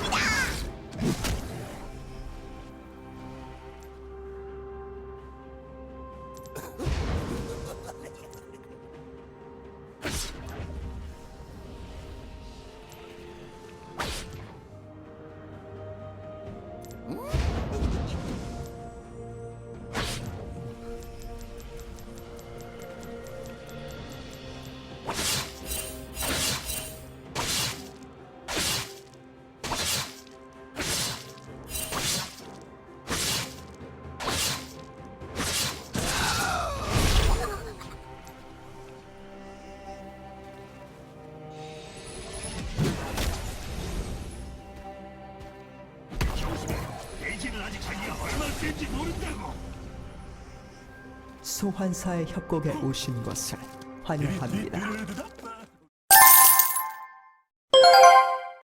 겁니다. 음? 소환사의 협곡에 오신 것을 환영합니다.